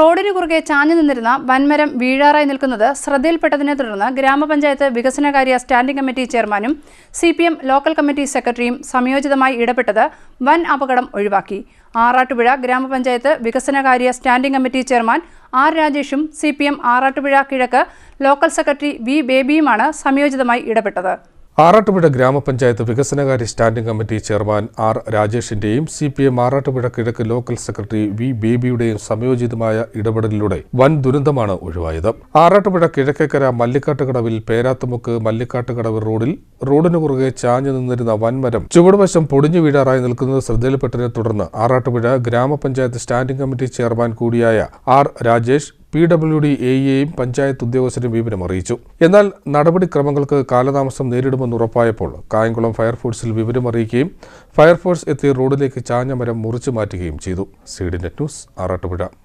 റോഡിന് കുറുകെ ചാഞ്ഞു നിന്നിരുന്ന വൻമരം വീഴാറായി നിൽക്കുന്നത് ശ്രദ്ധയിൽപ്പെട്ടതിനെ തുടർന്ന് ഗ്രാമപഞ്ചായത്ത് വികസനകാര്യ സ്റ്റാൻഡിംഗ് കമ്മിറ്റി ചെയർമാനും സി ലോക്കൽ കമ്മിറ്റി സെക്രട്ടറിയും സംയോജിതമായി ഇടപെട്ടത് വൻ അപകടം ഒഴിവാക്കി. ആറാട്ടുപുഴ ഗ്രാമപഞ്ചായത്ത് വികസനകാര്യ സ്റ്റാൻഡിംഗ് കമ്മിറ്റി ചെയർമാൻ ആർ രാജേഷും സി പി എം ആറാട്ടുപുഴ കിഴക്ക് ലോക്കൽ സെക്രട്ടറി വി ബേബിയുമാണ് സംയോജിതമായി ഇടപെട്ടത്. ആറാട്ടുപുഴ ഗ്രാമപഞ്ചായത്ത് വികസനകാര്യ സ്റ്റാൻഡിംഗ് കമ്മിറ്റി ചെയർമാൻ ആർ രാജേഷിന്റെയും സി പി എം ആറാട്ടുപുഴ കിഴക്ക് ലോക്കൽ സെക്രട്ടറി വി ബേബിയുടെയും സംയോജിതമായ ഇടപെടലിലൂടെ വൻ ദുരന്തമാണ് ഒഴിവായത്. ആറാട്ടുപുഴ കിഴക്കേക്കര മല്ലിക്കാട്ടുകടവിൽ പേരാത്തുമുക്ക് മല്ലിക്കാട്ടുകടവ് റോഡിൽ റോഡിനു കുറുകെ ചാഞ്ഞു നിന്നിരുന്ന വൻമരം ചുവടുവശം പൊടിഞ്ഞു വീഴാറായി നിൽക്കുന്നത് ശ്രദ്ധയിൽപ്പെട്ടതിനെ തുടർന്ന് ആറാട്ടുപുഴ ഗ്രാമപഞ്ചായത്ത് സ്റ്റാൻഡിംഗ് കമ്മിറ്റി ചെയർമാൻ കൂടിയായ R Rajesh P W D എയെയും panchayat ഉദ്യോഗസ്ഥരും വിവരം അറിയിച്ചു. എന്നാൽ നടപടിക്രമങ്ങൾക്ക് കാലതാമസം നേരിടുമെന്ന് ഉറപ്പായപ്പോൾ കായംകുളം ഫയർഫോഴ്സിൽ വിവരം അറിയിക്കുകയും ഫയർഫോഴ്സ് എത്തി റോഡിലേക്ക് ചാഞ്ഞ മരം മുറിച്ചു മാറ്റുകയും ചെയ്തു. സീഡിനെറ്റ് ന്യൂസ് ആറാട്ടുപുഴ.